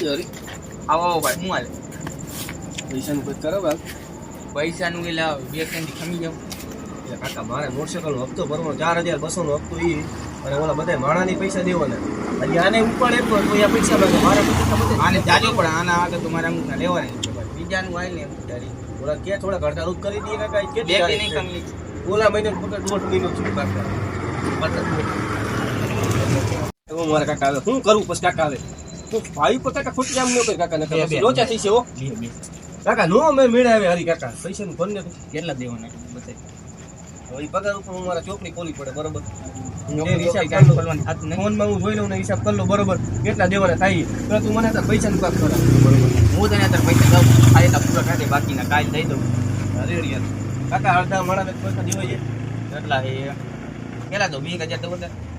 કે હરી આવો આવો ભાઈ હું હાલે? પૈસાનું કંઈક કરો ભાઈ. પૈસાનું એ લાવ બે કેન્ડી ખમી જાવ એટલે કાકા મારે મોટરસાઇકલનો હપ્તો ભરવાનો ચાર હજાર બસોનો હપ્તો એ અને ઓલા બધા માણાની પૈસા દેવાના. અને આને ઉપાડ એટલો તો અહીંયા પૈસા માંગે. મારે આને જાજો પણ આના આગળ તો મારે અમુક લેવાના બીજાનું આવી ને અંગૂઠારી ઓલા કે થોડા ઘડતા રૂપ કરી દઈએ કાકા કે બે કે નહીં? કમલી ઓલા મહિને પકડ દોઢ મહિનો છું કાકા. હું મારા કાકા આવે. શું કરું પછી કાકા આવે? ભાઈ પર કાકા ખોટી આમ ન કરે કાકા ને લોચા થઈ છે બે કાકા નો અમે મેળે આવે હરી કાકા ભર ને કેટલા દેવાના બતાવી હવે પગાર ઉપર હું મારા ચોપડી ખોલી પડે બરોબર. ફોનમાં હું જોઈ લઉં ને હિસાબ કરી બરોબર? કેટલા દેવાના થાય તો તું મને તાર કાપ કરાવ બરોબર. હું તને પૈસા દઉં એટલા પૂરા કાઢે બાકીના કાલ દઈ દઉં. અરે યાર કાકા અડધા માણસને પૈસા દેવાય છે. કેટલા એ પેલા તો વીસ હજાર તો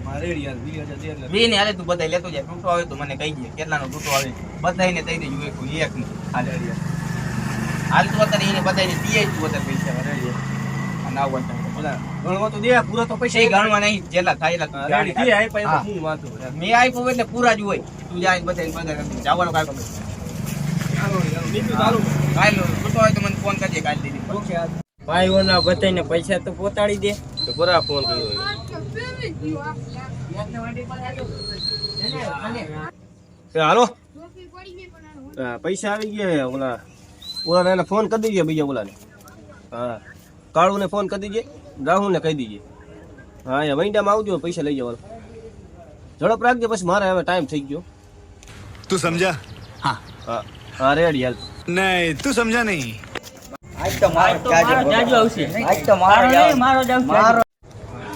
બધા વી ને હાલે તું બધા લેતો જાય. તૂટો આવે તો મને કહી દે. કેટલાનો તૂટો આવે. બધાને દઈ દેજો એક એક ને હાલે હાલ. તું અત્યારે એને બધાને જ તું અત્યારે પૈસા. ભરે અને આવું અત્યારે. ગણવા તો દે પૂરા તો પૈસા ગણવા નહીં જેટલા થાય એટલા દે આઈ પાસે હા. હું વાંધો? મેં આપ્યું એટલે પૂરા જ હોય. તું જાય આપી દે. કાંઈ તો મને ફોન કરજે કાલ દીધી ઓકે આ ભાઈઓના બધાને પૈસા તો પહોંચાડી દે. તો પૂરા ફોન કર્યો હાલો. પૈસા આવી ગયા ઓલા. ઓલા એને ફોન કરી દીજે બીજા ઓલાને. હા. કાળુને ફોન કરી દીજે રાહુને કહી દીજે. હા એ વૈંડામાં આવજો પૈસા લઈ જવાનો. ઝડપ રાખજો પછી મારે હવે ટાઈમ થઈ ગયો. તું સમજા? હા. હા. હા રેડી હાલ. નહીં તું સમજા નહીં. આજ તો મારો જાજો આવશે. આજ તો મારો મારો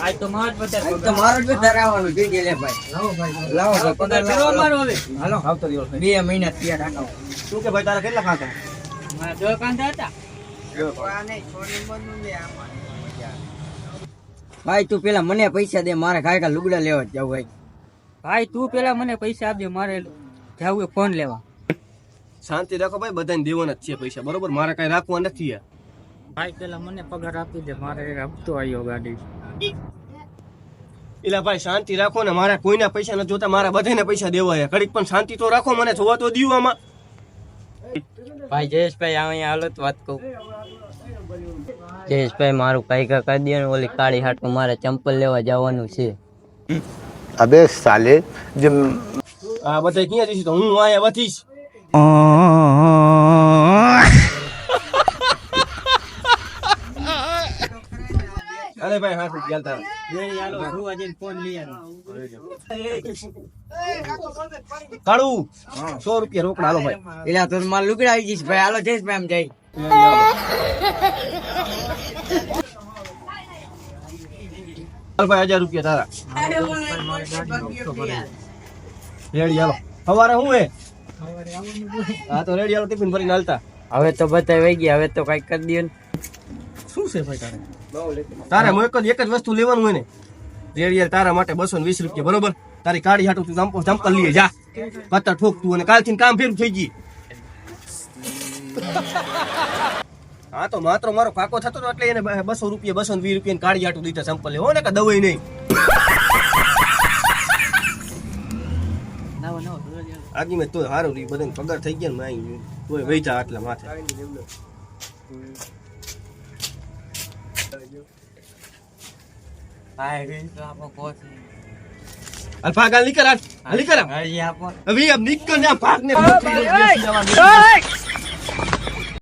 આજ તો મારો જ વધારે આજ તો મારો જ વધારે આવવાનું જોઈએ લે ભાઈ. લાવો ભાઈ લાવો. ભાઈ પગાર કરો મારો હવે. હાલો. આવતો રહ્યો બે મહિના ત્યાં શું કે ભાઈ તારા કેટલા ખાતા મારા દો કાંધા હતા. ભાઈ. તું પેલા મને પૈસા દે મારે કાંઈ કાંઈ લુગડા લેવા જવું ભાઈ. ભાઈ તું પેલા મને પૈસા આપજે મારે જવું ફોન લેવા. શાંતિ રાખો ભાઈ બધાને દેવાના જ છે પૈસા. બરોબર? મારે કઈ રાખવા નથી ભાઈ પેલા મને પગાર આપી દે મારે એક હપ્તો આવ્યો ગાડી એટલે ભાઈ શાંતિ રાખો ને. મારા કોઈના પૈસા નથી જોતા મારા બધાને પૈસા દેવાય ઘડીક પણ શાંતિ તો રાખો મને જોવા તો દીયું આમાં. ભાઈ જયેશભાઈ અહીંયા હાલો વાત કહું. જયેશભાઈ મારું કઈ કરી દે ને ઓલી કાળી હાટમાં મારે ચંપલ લેવા જવાનું છે. અબે સાલે જે આ બધા ક્યાં જઈશું તો હું અહીંયા વધીશ ભાઈ હા ચાલ તારા કાળું સો રૂપિયા રોકડા હાલો ભાઈ. એલા તો માલ લુકડા આવી જઈશ ભાઈ. હાલો જયેશભાઈ આમ જાય. ભાઈ હજાર રૂપિયા તારા. રેડી હાલો. સવારે શું હે હા તો રેડી હાલો ટિફિન ભરીને હાલતા. હવે તો બધા વહી ગયા હવે તો કંઈક કરી દે ને. શું છે ભાઈ તારે? તારે હું એક જ એક જ વસ્તુ લેવાનું હોય ને? રેડિયલ તારા માટે બસો ને વીસ રૂપિયા બરોબર? તારી કાળી હાટું તું ચંપલ ચંપલ લઈએ જા. પત્તર ઠોક તું અને કાલથી કામ ફેરું થઈ ગઈ હા તો માત્ર મારો કાકો થતો હતો એટલે એને બસો રૂપિયા બસો ને વીસ રૂપિયા કાળી હાટું દીધા ચંપલ લેવો. ને કે દવાઈ નહીં. આગી મેં તો સારું રહ્યું બધાને પગાર થઈ ગયા ને મેં તોય વૈતા આટલા માથે. હાલ ભાગ હાલ નીકળ નીકળ. હાલ. હજી આપો. હવે આમ નીકળ ને ભાગ ને